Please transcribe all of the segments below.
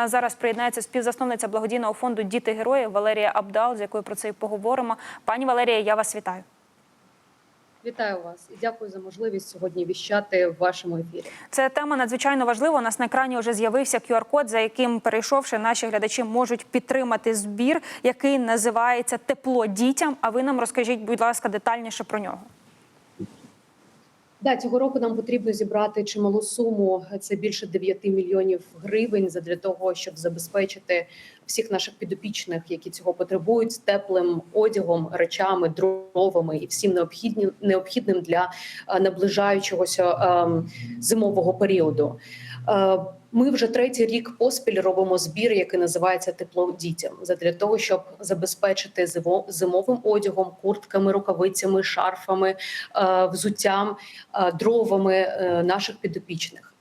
нас зараз приєднається співзасновниця благодійного фонду Діти герої Валерія Абдал, з якою про це і поговоримо. Пані Валерія, я вас вітаю. Вітаю вас і дякую за можливість сьогодні віщати в вашому ефірі. Це тема надзвичайно важлива. У нас на екрані вже з'явився QR-код, за яким, перейшовши, наші глядачі можуть підтримати збір, який називається Тепло дітям. А ви нам розкажіть, будь ласка, детальніше про нього. Да, цього року нам потрібно зібрати чималу суму. Це більше 9 мільйонів гривень для того, щоб забезпечити всіх наших підопічних, які цього потребують, теплим одягом, речами, дровами і всім необхідним необхідним для е, наближаючогося ем, зимового періоду. Ми вже третій рік поспіль робимо збір, який називається Тепло дітям, задля того, щоб забезпечити зимо- зимовим одягом, куртками, рукавицями, шарфами, е, взуттям, е, дровами е, наших підопічних.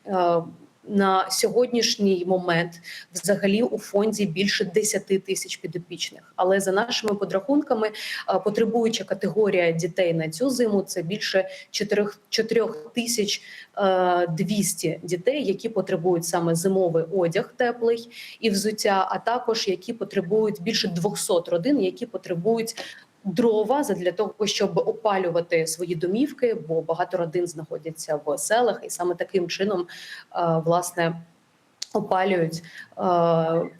Е, На сьогоднішній момент взагалі у фонді більше 10 тисяч підопічних. Але за нашими подрахунками, е, потребуюча категорія дітей на цю зиму це більше 4, 4 тисяч е, 200 дітей, які потребують саме зимовий одяг теплий і взуття, а також які потребують більше 200 родин, які потребують дрова для того, щоб опалювати свої домівки, бо багато родин знаходяться в селах, і саме таким чином е, власне опалюють е,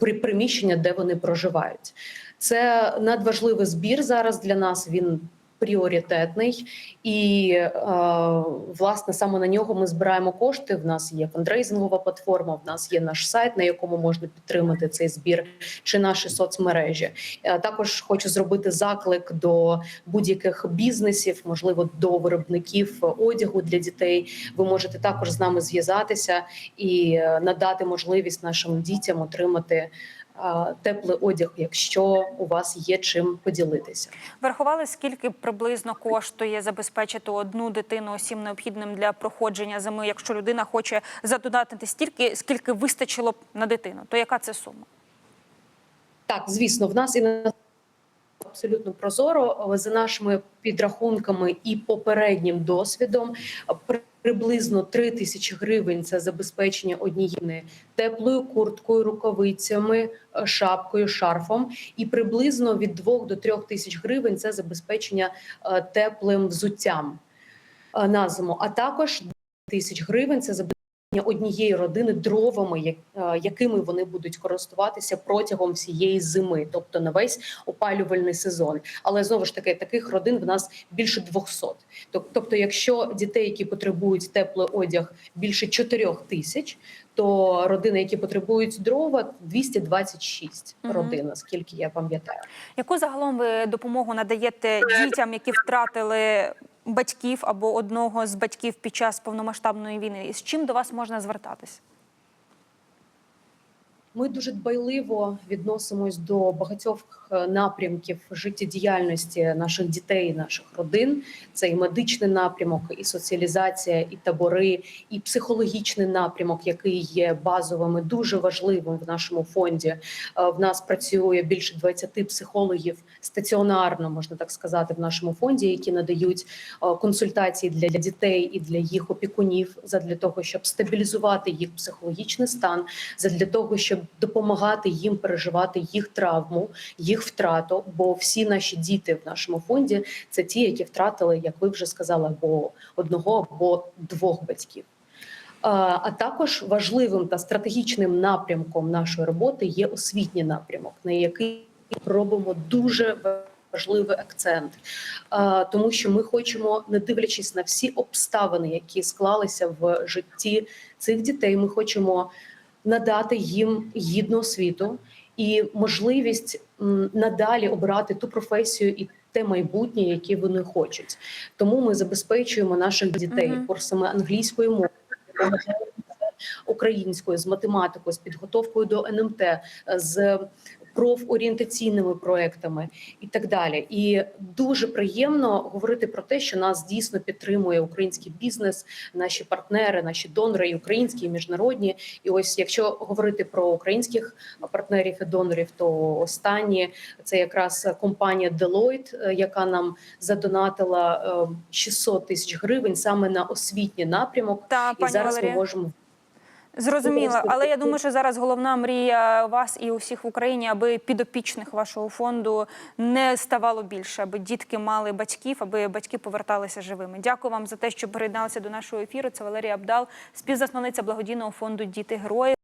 при приміщення, де вони проживають. Це надважливий збір зараз для нас. Він пріоритетний, і е, власне саме на нього ми збираємо кошти. В нас є фандрейзингова платформа. В нас є наш сайт, на якому можна підтримати цей збір, чи наші соцмережі. Е, Також хочу зробити заклик до будь-яких бізнесів, можливо, до виробників одягу для дітей. Ви можете також з нами зв'язатися і е, надати можливість нашим дітям отримати е, теплий одяг, якщо у вас є чим поділитися. Врахували, скільки приблизно коштує забезпечити одну дитину усім необхідним для проходження зими, якщо людина хоче задонатити стільки, скільки вистачило б на дитину, то яка це сума? Так, звісно, в нас і на абсолютно прозоро за нашими підрахунками і попереднім досвідом. При- Приблизно 3 тисячі гривень це забезпечення однієї теплою курткою, рукавицями, е, шапкою, шарфом, і приблизно від 2 до 3 тисяч гривень це забезпечення е, теплим взуттям е, на зиму. А також тисяч гривень це забезпечення однієї родини дровами, е, якими вони будуть користуватися протягом всієї зими, тобто на весь опалювальний сезон. Але знову ж таки, таких родин в нас більше 200. Тобто, якщо дітей, які потребують теплий одяг, більше 4 тисяч, то родини, які потребують дрова, 226 Мгм. родин, наскільки я пам'ятаю. Яку загалом ви допомогу надаєте дітям, які втратили батьків або одного з батьків під час повномасштабної війни? І з чим до вас можна звертатись? Ми дуже дбайливо відносимось до багатьох е, напрямків життєдіяльності наших дітей, наших родин. Це і медичний напрямок, і соціалізація, і табори, і психологічний напрямок, який є базовим і дуже важливим в нашому фонді. Е, В нас працює більше 20 психологів стаціонарно, можна так сказати, в нашому фонді, які надають е, консультації для дітей і для їх опікунів, задля того, щоб стабілізувати їх психологічний стан, задля того, щоб допомагати їм переживати їх травму, їх втрату. Бо всі наші діти в нашому фонді це ті, які втратили, як ви вже сказали, або одного, або двох батьків. А також важливим та стратегічним напрямком нашої роботи є освітній напрямок, на який робимо дуже важливий акцент, тому що ми хочемо, не дивлячись на всі обставини, які склалися в житті цих дітей, ми хочемо надати їм гідну освіту і можливість надалі обрати ту професію і те майбутнє, яке вони хочуть. Тому ми забезпечуємо наших дітей курсами англійської мови. Українською з математикою, з підготовкою до НМТ, з профорієнтаційними проектами і так далі. І дуже приємно говорити про те, що нас дійсно підтримує український бізнес, наші партнери, наші донори, і українські, і міжнародні. І ось якщо говорити про українських партнерів і донорів, то останні це якраз компанія Deloitte, е, яка нам задонатила е, 600 тисяч гривень саме на освітній напрямок. Та І зараз ми можемо Зрозуміло, але я думаю, що зараз головна мрія вас і усіх в Україні, аби підопічних вашого фонду не ставало більше, аби дітки мали батьків, аби батьки поверталися живими. Дякую вам за те, що приєдналися до нашого ефіру. Це Валерія Абдал, співзасновниця благодійного фонду Діти Герої.